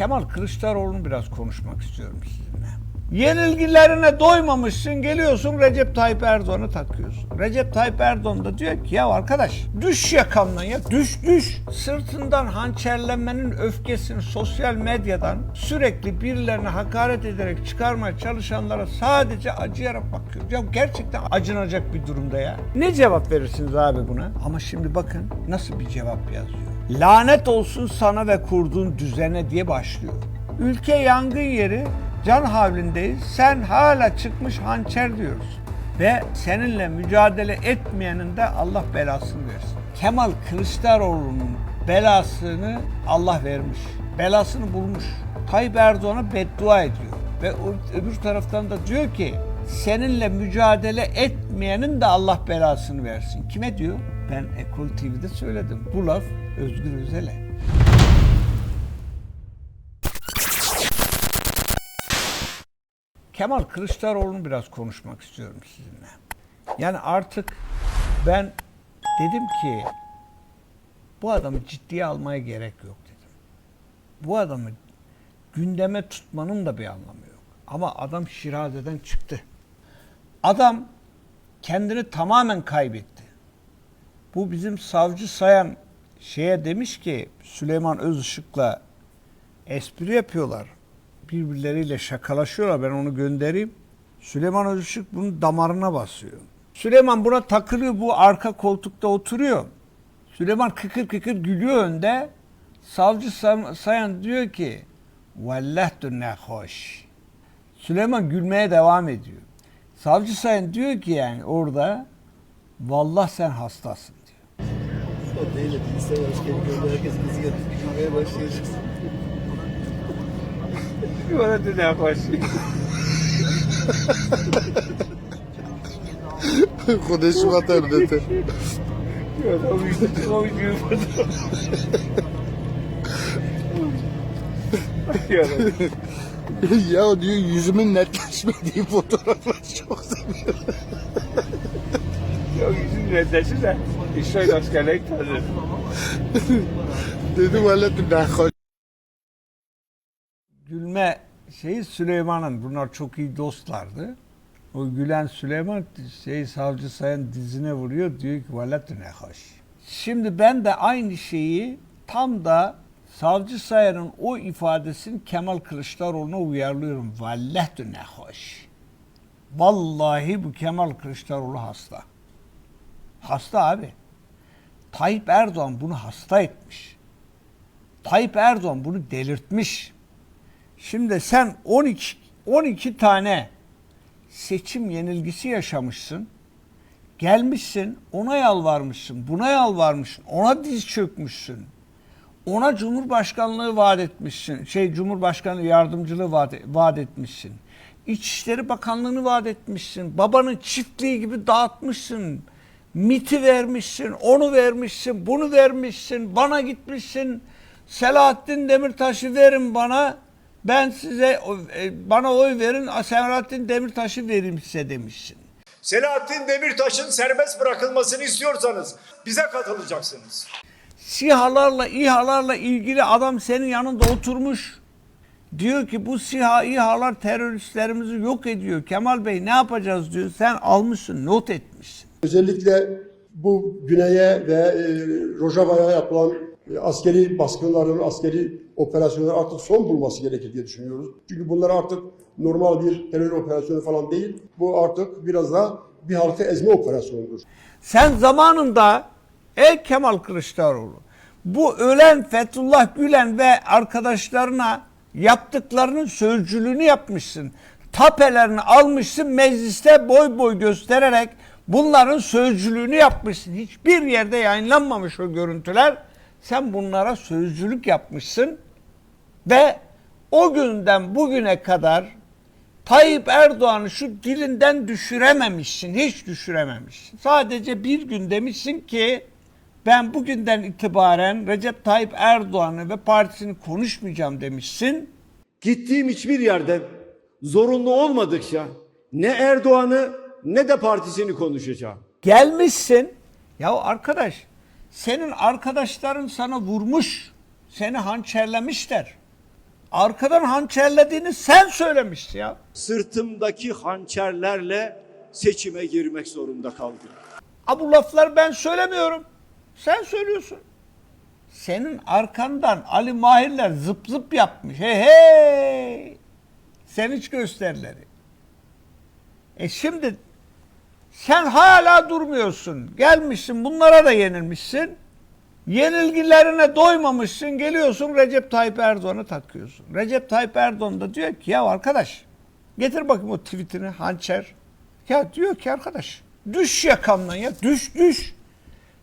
Kemal Kılıçdaroğlu'nu biraz konuşmak istiyorum sizinle. Yenilgilerine doymamışsın geliyorsun Recep Tayyip Erdoğan'ı takıyorsun. Recep Tayyip Erdoğan da diyor ki ya arkadaş düş yakamdan ya düş düş. Sırtından hançerlenmenin öfkesini sosyal medyadan sürekli birilerine hakaret ederek çıkarmaya çalışanlara sadece acıyarak bakıyor. Ya gerçekten acınacak bir durumda ya. Ne cevap verirsiniz abi buna? Ama şimdi bakın nasıl bir cevap yazıyor. Lanet olsun sana ve kurduğun düzene diye başlıyor. Ülke yangın yeri, can havlindeyiz. Sen hala çıkmış hançer diyoruz. Ve seninle mücadele etmeyenin de Allah belasını versin. Kemal Kılıçdaroğlu'nun belasını Allah vermiş. Belasını bulmuş. Tayyip Erdoğan'a beddua ediyor. Ve öbür taraftan da diyor ki seninle mücadele etmeyenin de Allah belasını versin. Kime diyor? Ben Ekol TV'de söyledim. Bu laf Özgür Özel'e. Kemal Kılıçdaroğlu'nu biraz konuşmak istiyorum sizinle. Yani artık ben dedim ki bu adamı ciddiye almaya gerek yok dedim. Bu adamı gündeme tutmanın da bir anlamı yok. Ama adam şirazeden çıktı. Adam kendini tamamen kaybetti. Bu bizim savcı sayan şeye demiş ki Süleyman Özışık'la espri yapıyorlar. Birbirleriyle şakalaşıyorlar. Ben onu göndereyim. Süleyman Özışık bunun damarına basıyor. Süleyman buna takılıyor. Bu arka koltukta oturuyor. Süleyman kıkır kıkır gülüyor önde. Savcı Say- Sayan diyor ki Vallahtu ne hoş. Süleyman gülmeye devam ediyor. Savcı Sayan diyor ki yani orada Vallah sen hastasın diyor. O değil. Bilgisayar gördü. Herkes bizi yapıp gülmeye başlayacak. Orada ne hoş. Konuşma internete. ya o diyor yüzümün netleşmediği fotoğrafları çok seviyorum. Yok yüzün reddeşi de İsrail askerlik tadı. Dedim valla ne hoş. Gülme şeyi Süleyman'ın bunlar çok iyi dostlardı. O gülen Süleyman şey savcı sayan dizine vuruyor diyor ki vallahi ne hoş. Şimdi ben de aynı şeyi tam da savcı sayanın o ifadesini Kemal Kılıçdaroğlu'na uyarlıyorum. Vallahi ne hoş. Vallahi bu Kemal Kılıçdaroğlu hasta. Hasta abi. Tayyip Erdoğan bunu hasta etmiş. Tayyip Erdoğan bunu delirtmiş. Şimdi sen 12 12 tane seçim yenilgisi yaşamışsın. Gelmişsin, ona yalvarmışsın, buna yalvarmışsın, ona diz çökmüşsün. Ona Cumhurbaşkanlığı vaat etmişsin. Şey Cumhurbaşkanı yardımcılığı vaat, vaat etmişsin. İçişleri Bakanlığını vaat etmişsin. Babanın çiftliği gibi dağıtmışsın. MIT'i vermişsin, onu vermişsin, bunu vermişsin. Bana gitmişsin. Selahattin Demirtaş'ı verin bana. Ben size e, bana oy verin. Selahattin Demirtaş'ı vereyim size demişsin. Selahattin Demirtaş'ın serbest bırakılmasını istiyorsanız bize katılacaksınız. SİHA'larla, İHA'larla ilgili adam senin yanında oturmuş. Diyor ki bu SİHA, İHA'lar teröristlerimizi yok ediyor. Kemal Bey ne yapacağız diyor. Sen almışsın, not etmişsin. Özellikle bu güneye ve e, Rojava'ya yapılan askeri baskınların, askeri operasyonların artık son bulması gerekir diye düşünüyoruz. Çünkü bunlar artık normal bir terör operasyonu falan değil. Bu artık biraz daha bir halkı ezme operasyonudur. Sen zamanında ey Kemal Kılıçdaroğlu bu ölen Fethullah Gülen ve arkadaşlarına yaptıklarının sözcülüğünü yapmışsın. Tapelerini almışsın mecliste boy boy göstererek bunların sözcülüğünü yapmışsın. Hiçbir yerde yayınlanmamış o görüntüler. Sen bunlara sözcülük yapmışsın ve o günden bugüne kadar Tayyip Erdoğan'ı şu dilinden düşürememişsin, hiç düşürememişsin. Sadece bir gün demişsin ki ben bugünden itibaren Recep Tayyip Erdoğan'ı ve partisini konuşmayacağım demişsin. Gittiğim hiçbir yerde zorunlu olmadıkça ne Erdoğan'ı ne de partisini konuşacağım. Gelmişsin. Ya arkadaş senin arkadaşların sana vurmuş. Seni hançerlemişler. arkadan hançerlediğini sen söylemişsin ya. Sırtımdaki hançerlerle seçime girmek zorunda kaldım. Ha bu lafları ben söylemiyorum. Sen söylüyorsun. Senin arkandan Ali Mahirler zıp zıp yapmış. Hey hey. Sen hiç gösterileri. E şimdi sen hala durmuyorsun. Gelmişsin bunlara da yenilmişsin. Yenilgilerine doymamışsın. Geliyorsun Recep Tayyip Erdoğan'ı takıyorsun. Recep Tayyip Erdoğan da diyor ki ya arkadaş getir bakayım o tweetini hançer. Ya diyor ki arkadaş düş yakamdan ya düş düş.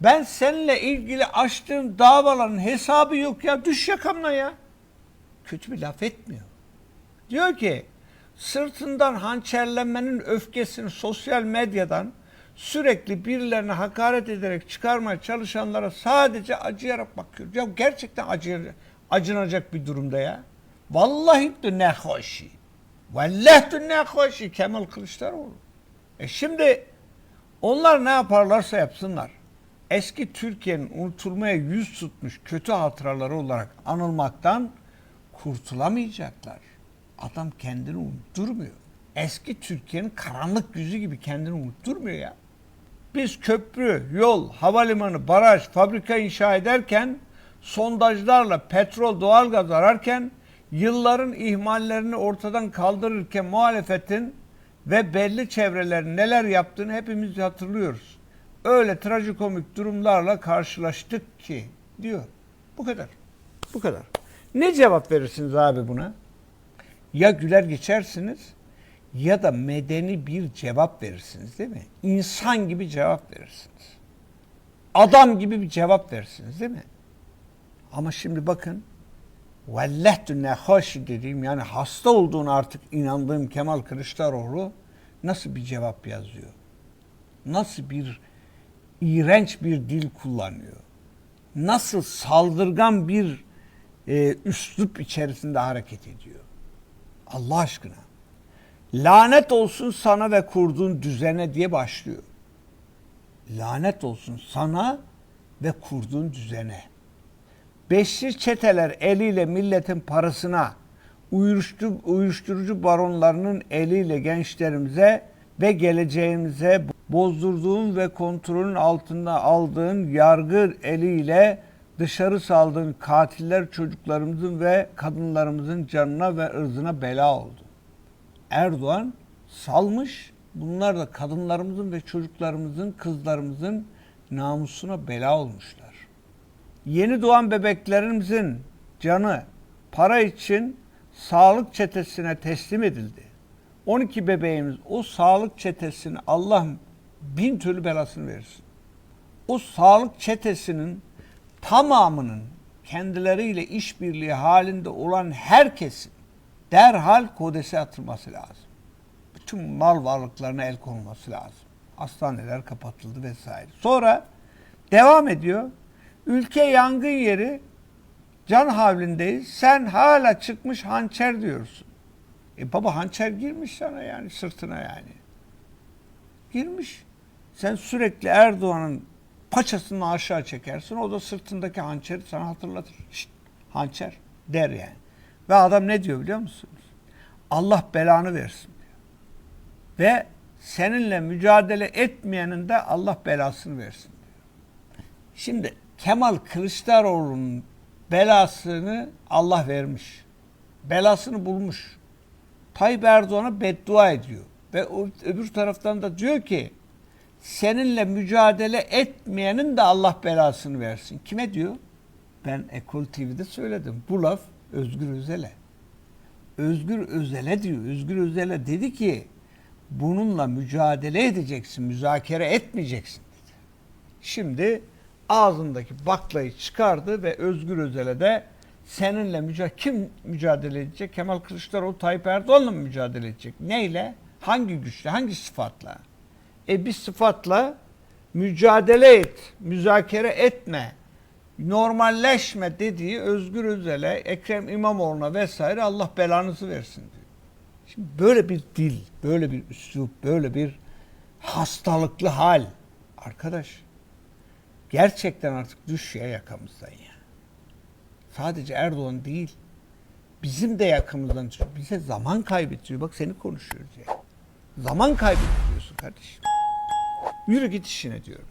Ben seninle ilgili açtığım davaların hesabı yok ya düş yakamdan ya. Kötü bir laf etmiyor. Diyor ki sırtından hançerlenmenin öfkesini sosyal medyadan sürekli birilerine hakaret ederek çıkarmaya çalışanlara sadece acıyarak bakıyor. Ya gerçekten acı, acınacak bir durumda ya. Vallahi de ne hoşi. Vallahi de ne hoşi Kemal Kılıçdaroğlu. E şimdi onlar ne yaparlarsa yapsınlar. Eski Türkiye'nin unutulmaya yüz tutmuş kötü hatıraları olarak anılmaktan kurtulamayacaklar. Adam kendini unutturmuyor. Eski Türkiye'nin karanlık yüzü gibi kendini unutturmuyor ya. Biz köprü, yol, havalimanı, baraj, fabrika inşa ederken, sondajlarla petrol, doğalgaz ararken, yılların ihmallerini ortadan kaldırırken muhalefetin ve belli çevrelerin neler yaptığını hepimiz hatırlıyoruz. Öyle trajikomik durumlarla karşılaştık ki diyor. Bu kadar. Bu kadar. Ne cevap verirsiniz abi buna? Ya güler geçersiniz ya da medeni bir cevap verirsiniz değil mi? İnsan gibi cevap verirsiniz. Adam gibi bir cevap verirsiniz değil mi? Ama şimdi bakın Vellehtu ne hoş dediğim yani hasta olduğunu artık inandığım Kemal Kılıçdaroğlu nasıl bir cevap yazıyor? Nasıl bir iğrenç bir dil kullanıyor? Nasıl saldırgan bir e, üslup içerisinde hareket ediyor? Allah aşkına. Lanet olsun sana ve kurduğun düzene diye başlıyor. Lanet olsun sana ve kurduğun düzene. Beşli çeteler eliyle milletin parasına, uyuşturucu, uyuşturucu baronlarının eliyle gençlerimize ve geleceğimize bozdurduğun ve kontrolün altında aldığın yargı eliyle dışarı saldığın katiller çocuklarımızın ve kadınlarımızın canına ve ırzına bela oldu. Erdoğan salmış, bunlar da kadınlarımızın ve çocuklarımızın, kızlarımızın namusuna bela olmuşlar. Yeni doğan bebeklerimizin canı para için sağlık çetesine teslim edildi. 12 bebeğimiz o sağlık çetesini Allah bin türlü belasını versin. O sağlık çetesinin tamamının kendileriyle işbirliği halinde olan herkesin derhal kodese atılması lazım. Bütün mal varlıklarına el konulması lazım. Hastaneler kapatıldı vesaire. Sonra devam ediyor. Ülke yangın yeri can havlindeyiz. Sen hala çıkmış hançer diyorsun. E baba hançer girmiş sana yani sırtına yani. Girmiş. Sen sürekli Erdoğan'ın paçasını aşağı çekersin. O da sırtındaki hançeri sana hatırlatır. Şşt, hançer der yani. Ve adam ne diyor biliyor musunuz? Allah belanı versin diyor. Ve seninle mücadele etmeyenin de Allah belasını versin diyor. Şimdi Kemal Kılıçdaroğlu'nun belasını Allah vermiş. Belasını bulmuş. Tayyip Erdoğan'a beddua ediyor. Ve öbür taraftan da diyor ki seninle mücadele etmeyenin de Allah belasını versin. Kime diyor? Ben Ekol TV'de söyledim. Bu laf Özgür Özel'e. Özgür Özel'e diyor. Özgür Özel'e dedi ki bununla mücadele edeceksin, müzakere etmeyeceksin dedi. Şimdi ağzındaki baklayı çıkardı ve Özgür Özel'e de seninle mücadele kim mücadele edecek? Kemal Kılıçdaroğlu Tayyip Erdoğan'la mı mücadele edecek? Neyle? Hangi güçle? Hangi sıfatla? E bir sıfatla mücadele et, müzakere etme, normalleşme dediği Özgür Özel'e, Ekrem İmamoğlu'na vesaire Allah belanızı versin diyor. Şimdi böyle bir dil, böyle bir üslup, böyle bir hastalıklı hal. Arkadaş gerçekten artık düş ya yakamızdan ya. Sadece Erdoğan değil. bizim de yakamızdan çıkıyor. Bize zaman kaybettiriyor. Bak seni konuşuyoruz ya. Zaman kaybettiriyorsun kardeşim. Yürü git işine diyorum.